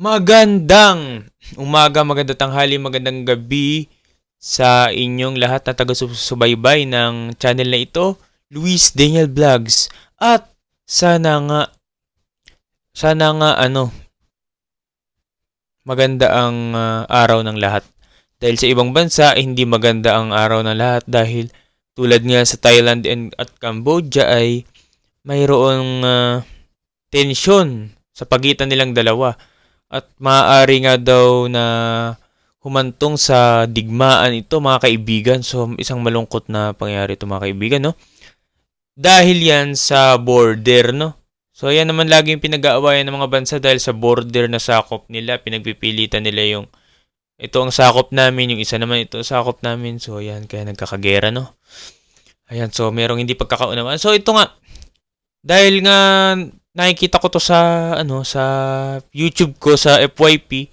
Magandang umaga, magandang tanghali, magandang gabi sa inyong lahat na taga-subaybay ng channel na ito, Luis Daniel Vlogs. At sana nga, sana nga ano, maganda ang ah, araw ng lahat. Dahil sa ibang bansa, eh, hindi maganda ang araw ng lahat dahil tulad nga sa Thailand and at Cambodia ay mayroong ah, tensyon sa pagitan nilang dalawa at maaari nga daw na humantong sa digmaan ito mga kaibigan. So isang malungkot na pangyayari ito mga kaibigan no. Dahil yan sa border no. So yan naman lagi yung pinag-aawayan ng mga bansa dahil sa border na sakop nila, pinagpipilitan nila yung ito ang sakop namin, yung isa naman ito ang sakop namin. So yan kaya nagkakagera no. Ayan, so merong hindi pagkakaunawaan. So ito nga dahil nga nakikita ko to sa ano sa YouTube ko sa FYP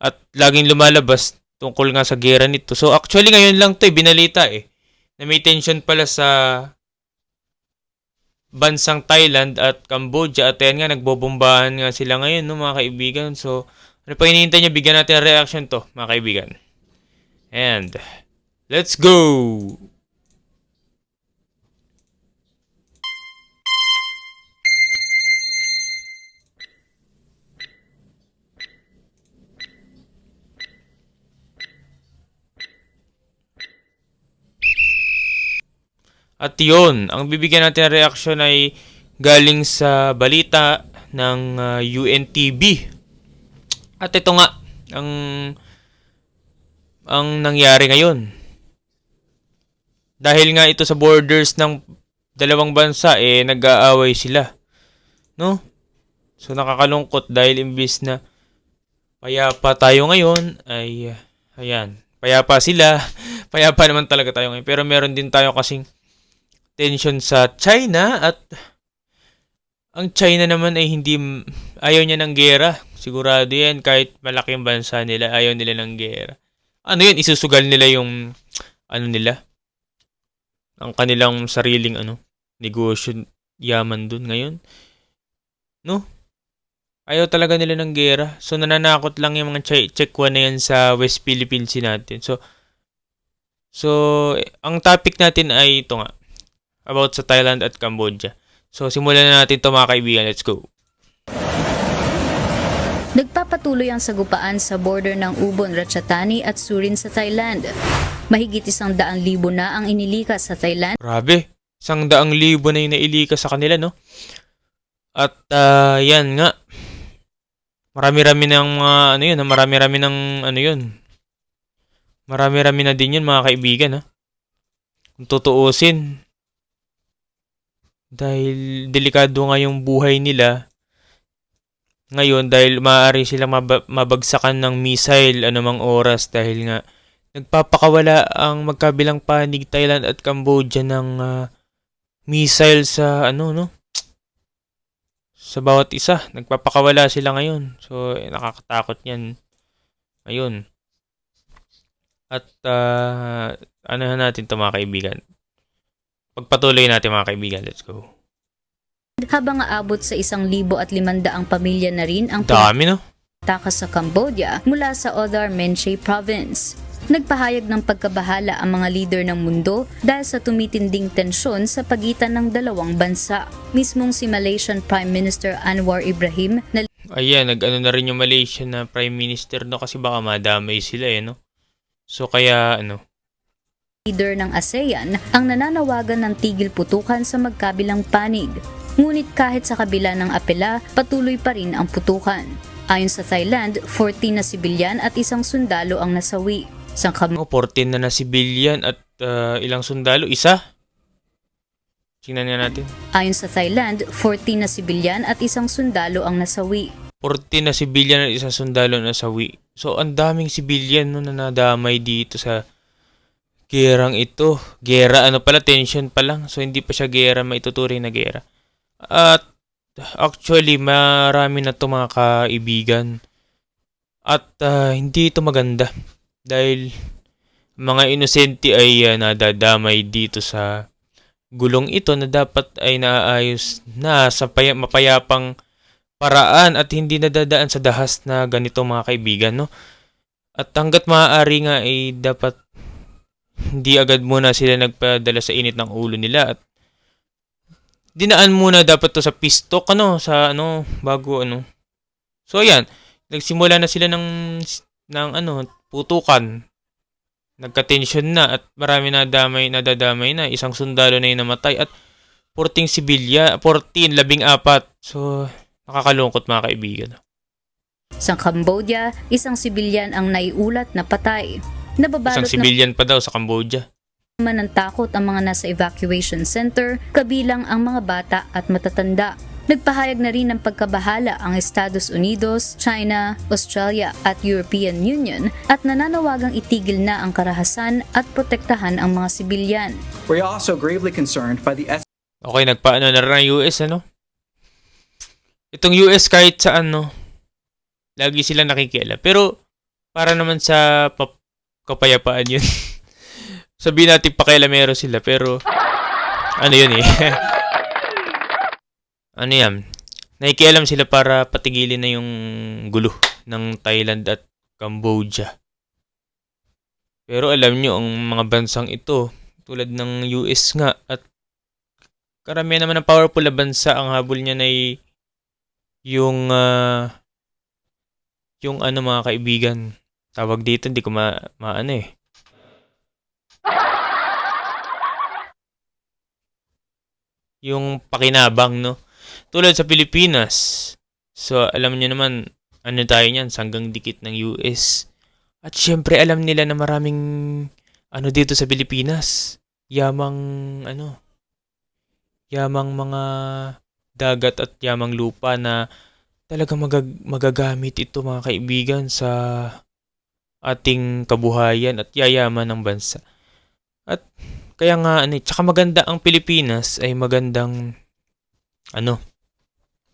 at laging lumalabas tungkol nga sa gera nito. So actually ngayon lang 'to eh, binalita eh na may tension pala sa bansang Thailand at Cambodia at ayan nga nagbobombahan nga sila ngayon no mga kaibigan. So ano pa hinihintay niyo bigyan natin ng reaction to mga kaibigan. And let's go. At yun, ang bibigyan natin ng reaction ay galing sa balita ng uh, UNTV. At ito nga, ang ang nangyari ngayon. Dahil nga ito sa borders ng dalawang bansa, eh, nag-aaway sila. No? So, nakakalungkot dahil imbis na payapa tayo ngayon, ay, ayan, payapa sila. payapa naman talaga tayo ngayon. Pero meron din tayo kasing tension sa China at ang China naman ay hindi ayaw niya ng gera. Sigurado yan kahit malaking bansa nila ayaw nila ng gera. Ano yun? Isusugal nila yung ano nila? Ang kanilang sariling ano negosyo yaman dun ngayon. No? Ayaw talaga nila ng gera. So nananakot lang yung mga che- chekwa na yan sa West Philippines natin. So So, ang topic natin ay ito nga about sa Thailand at Cambodia. So, simulan na natin ito mga kaibigan. Let's go. Nagpapatuloy ang sagupaan sa border ng Ubon, Ratchathani at Surin sa Thailand. Mahigit isang daang libo na ang inilikas sa Thailand Grabe. Isang daang libo na yung nailika sa kanila, no? At, ah, yan nga. Marami-rami ng mga, ano yun, marami-rami ng, ano yun. Marami-rami na din yun, mga kaibigan, ha? Kung tutuusin. Dahil delikado nga yung buhay nila. Ngayon, dahil maaari silang mab- mabagsakan ng missile anumang oras dahil nga nagpapakawala ang magkabilang panig Thailand at Cambodia ng ah, missile sa ano no? Sa bawat isa. Nagpapakawala sila ngayon. So eh, nakakatakot yan. Ngayon at uh, ano natin to mga kaibigan pagpatuloy natin mga kaibigan let's go habang aabot sa isang libo at limandaang pamilya na rin ang dami no takas sa Cambodia mula sa Odar Menchey Province. Nagpahayag ng pagkabahala ang mga leader ng mundo dahil sa tumitinding tensyon sa pagitan ng dalawang bansa. Mismong si Malaysian Prime Minister Anwar Ibrahim na Ayan, nag-ano na rin yung Malaysia na Prime Minister no kasi baka madamay sila eh no. So kaya ano, leader ng ASEAN ang nananawagan ng tigil putukan sa magkabilang panig. Ngunit kahit sa kabila ng apela, patuloy pa rin ang putukan. Ayon sa Thailand, 14 na sibilyan at isang sundalo ang nasawi. Sa oh, 14 na na civilian at ah, ilang sundalo, isa. Tingnan nga natin. Ayon sa Thailand, 14 na sibilyan at isang sundalo ang nasawi. 14 na civilian at isang sundalo na sawi. So ang daming civilian no na nadamay dito sa gerang ito. Gera ano pala tension pa lang. So hindi pa siya gera maituturing na gera. At actually marami na to mga kaibigan. At ah, hindi ito maganda dahil mga inosente ay ah, nadadamay dito sa gulong ito na dapat ay naayos na sa paya- mapayapang paraan at hindi nadadaan sa dahas na ganito mga kaibigan, no? At hanggat maaari nga ay dapat hindi agad muna sila nagpadala sa init ng ulo nila at dinaan muna dapat to sa pistok ano sa ano bago ano. So ayan, nagsimula na sila ng ng ano putukan. Nagka-tension na at marami na damay nadadamay na isang sundalo na yung namatay at 14 sibilya, 14 labing apat. So nakakalungkot mga kaibigan. Sa Cambodia, isang sibilyan ang naiulat na patay. Nababalot Isang civilian pa daw sa Cambodia. naman ng takot ang mga nasa evacuation center, kabilang ang mga bata at matatanda. Nagpahayag na rin ng pagkabahala ang Estados Unidos, China, Australia at European Union at nananawagang itigil na ang karahasan at protektahan ang mga sibilyan. We're also gravely concerned by the Okay, nagpaano na rin ang US, ano? Itong US kahit saan, no? Lagi sila nakikialam. Pero, para naman sa pap- kapayapaan yun. Sabihin natin pakialamero sila, pero, ano yun eh. ano yan? Nakikialam sila para patigilin na yung gulo ng Thailand at Cambodia. Pero alam nyo, ang mga bansang ito, tulad ng US nga at karamihan naman ng powerful na bansa ang habol niya na yung ah, yung ano mga kaibigan tawag dito hindi ko ma, maano eh. Yung pakinabang no? Tulad sa Pilipinas. So alam niyo naman ano tayo niyan sanggang dikit ng US at syempre alam nila na maraming ano dito sa Pilipinas. Yamang ano yamang mga dagat at yamang lupa na talagang magag- magagamit ito mga kaibigan sa ating kabuhayan at yayaman ng bansa. At kaya nga ano, tsaka maganda ang Pilipinas ay magandang ano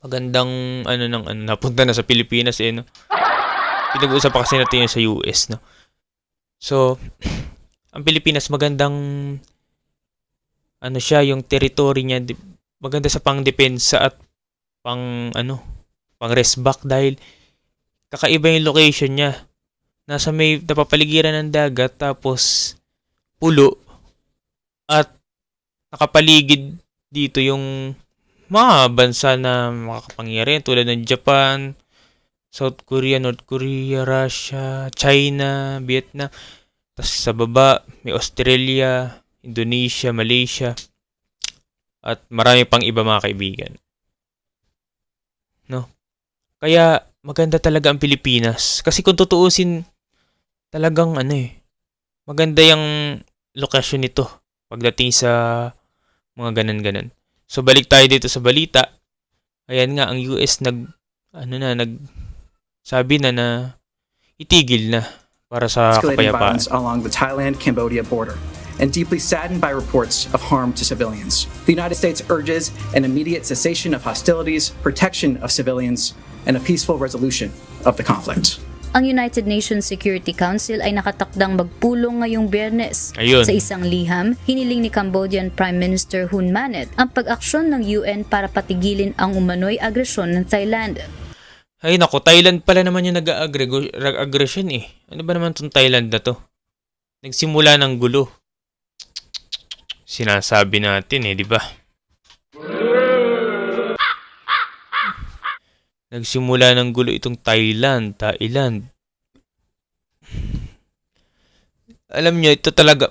magandang ano ng ano napunta na sa Pilipinas eh no. Pinag-uusapan pa kasi natin yun sa US no. So ang Pilipinas magandang ano siya, yung territory niya, maganda sa pangdepensa at pang, ano, pang rest back dahil kakaiba yung location niya. Nasa may napapaligiran ng dagat tapos pulo at nakapaligid dito yung mga bansa na makakapangyarihan tulad ng Japan, South Korea, North Korea, Russia, China, Vietnam. Tapos sa baba, may Australia, Indonesia, Malaysia, at marami pang iba mga kaibigan. No? Kaya maganda talaga ang Pilipinas. Kasi kung tutuusin, talagang ano eh, maganda yung lokasyon nito pagdating sa mga ganan-ganan. So balik tayo dito sa balita. Ayan nga ang US nag ano na nag sabi na na itigil na para sa kapayapaan. along the Thailand-Cambodia border and deeply saddened by reports of harm to civilians. The United States urges an immediate cessation of hostilities, protection of civilians, and a peaceful resolution of the conflict. Ang United Nations Security Council ay nakatakdang magpulong ngayong biyernes. Ayun. Sa isang liham, hiniling ni Cambodian Prime Minister Hun Manet ang pag-aksyon ng UN para patigilin ang umano'y agresyon ng Thailand. Ay nako, Thailand pala naman yung nag-aggression eh. Ano ba naman tong Thailand na to? Nagsimula ng gulo. Sinasabi natin eh, di ba? Nagsimula ng gulo itong Thailand, Thailand. Alam nyo, ito talaga,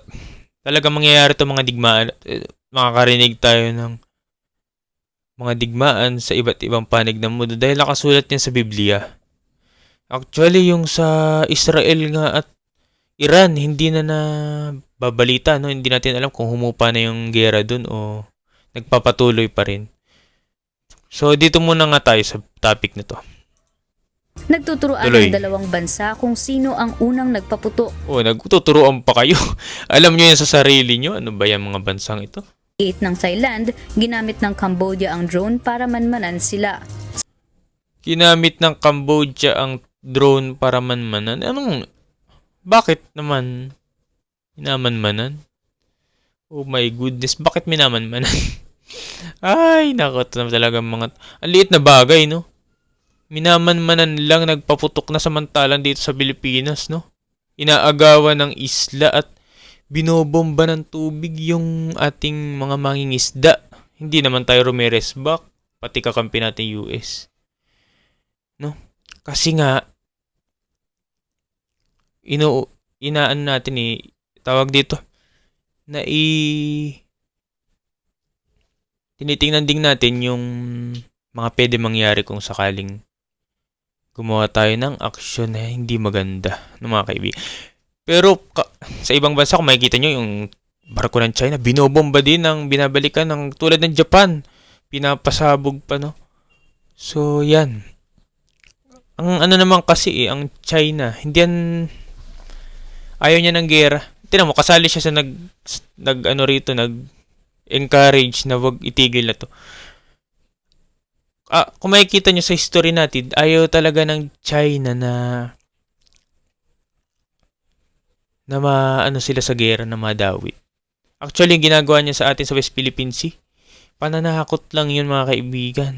talaga mangyayari itong mga digmaan. Makakarinig tayo ng mga digmaan sa iba't ibang panig ng mundo dahil nakasulat yan sa Biblia. Actually, yung sa Israel nga at Iran, hindi na na babalita, no? Hindi natin alam kung humupa na yung gera dun o nagpapatuloy pa rin. So, dito muna nga tayo sa topic na to. Nagtuturoan Tuloy. ng dalawang bansa kung sino ang unang nagpaputok. Oh, nagtuturoan pa kayo. alam nyo yan sa sarili nyo? Ano ba yan mga bansang ito? Gate ng Thailand, ginamit ng Cambodia ang drone para manmanan sila. Ginamit ng Cambodia ang drone para manmanan. Anong, bakit naman minamanmanan? Oh my goodness, bakit minamanmanan? Ay, nako, talaga mga, ang liit na bagay, no? minamanmanan lang nagpaputok na samantalang dito sa Pilipinas, no? Inaagawan ng isla at binobomba ng tubig yung ating mga mangingisda. Hindi naman tayo Ramirez back, pati kakampi natin US. No? Kasi nga, ino, inaan natin eh, tawag dito, na i... Tinitingnan din natin yung mga pwede mangyari kung sakaling gumawa tayo ng aksyon na hindi maganda ng mga kaibigan. Pero ka- sa ibang bansa, kung makikita nyo yung barko ng China, binobomba din ng binabalikan ng tulad ng Japan. Pinapasabog pa, no? So, yan. Ang ano naman kasi eh, ang China, hindi yan, ayaw niya ng gera. Tinan mo, kasali siya sa nag, nag ano rito, nag encourage na wag itigil na to. Ah, kung makikita nyo sa history natin, ayaw talaga ng China na na ma, ano sila sa gera na madawi. Actually, yung ginagawa niya sa atin sa West Philippine Sea, pananakot lang yun mga kaibigan.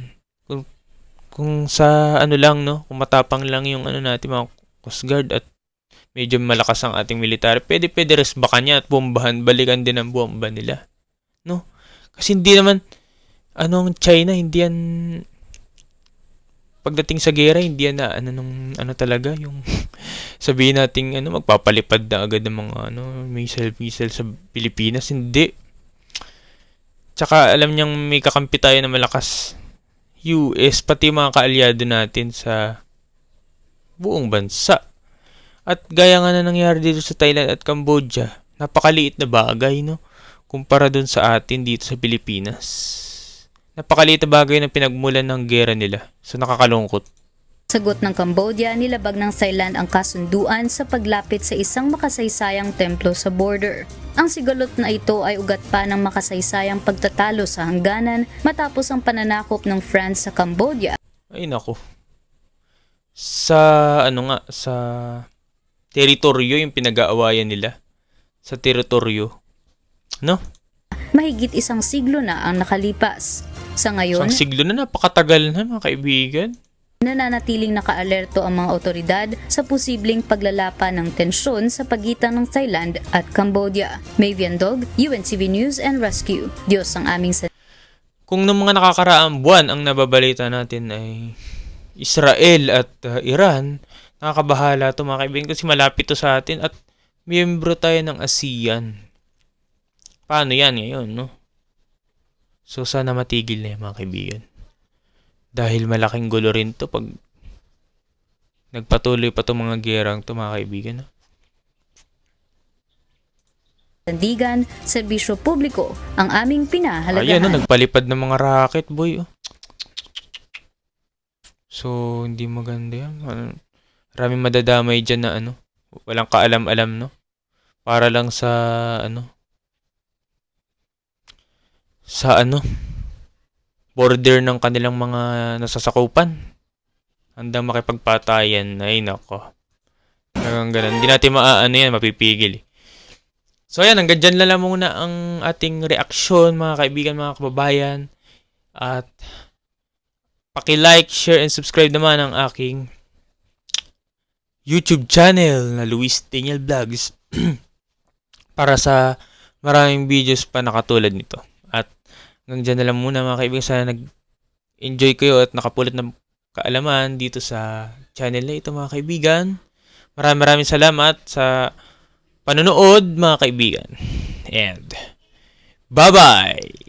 Kung, kung sa ano lang, no, kung matapang lang yung ano natin, mga Coast Guard at medyo malakas ang ating military, pwede pwede resbakan niya at bombahan, balikan din ang bomba nila. No? Kasi hindi naman, anong China, hindi yan, pagdating sa gera, hindi yan na, ano, nung, ano talaga, yung, sabihin nating, ano, magpapalipad na agad ng mga, ano, missile, missile sa Pilipinas, hindi. Tsaka, alam niyang may kakampi tayo na malakas, US, pati mga kaalyado natin sa buong bansa. At gaya nga na nangyari dito sa Thailand at Cambodia, napakaliit na bagay, no? Kumpara dun sa atin dito sa Pilipinas. Napakaliit na bagay na pinagmulan ng gera nila. So nakakalungkot. Sagot ng Cambodia, nilabag ng Thailand ang kasunduan sa paglapit sa isang makasaysayang templo sa border. Ang sigalot na ito ay ugat pa ng makasaysayang pagtatalo sa hangganan matapos ang pananakop ng France sa Cambodia Ay nako. Sa ano nga, sa teritoryo yung pinag-aawayan nila. Sa teritoryo. No? Mahigit isang siglo na ang nakalipas. Sa ngayon, Isang siglo na napakatagal na mga kaibigan. nananatiling nakaalerto ang mga otoridad sa posibleng paglalapa ng tensyon sa pagitan ng Thailand at Cambodia. Mavian Dog, UNCV News and Rescue. Diyos ang aming sa Kung noong mga nakakaraang buwan ang nababalita natin ay Israel at uh, Iran, nakakabahala to mga kaibigan kasi malapit to sa atin at miyembro tayo ng ASEAN. Paano yan ngayon, no? So sana matigil na yan mga kaibigan. Dahil malaking gulo rin to pag nagpatuloy pa itong mga gerang to mga kaibigan. No? sandigan, serbisyo publiko ang aming Ayan, no, pinahalagahan. nagpalipad ng mga racket, boy. Oh. So, hindi maganda yan. Ano, Maraming madadamay dyan na ano. Walang kaalam-alam, no? Para lang sa, ano, sa ano, border ng kanilang mga nasasakupan. Handang makipagpatayan. Ay, nako. Talagang ganun. Hindi natin maaano yan, mapipigil. So ayan, hanggang dyan lang muna ang ating reaksyon mga kaibigan, mga kababayan. At paki-like, share, and subscribe naman ang aking YouTube channel na Luis Daniel Vlogs para sa maraming videos pa nakatulad nito. At hanggang dyan na lang muna mga kaibigan. Sana nag-enjoy kayo at nakapulot ng kaalaman dito sa channel na ito mga kaibigan. Maraming maraming salamat sa panonood mga kaibigan. And bye-bye!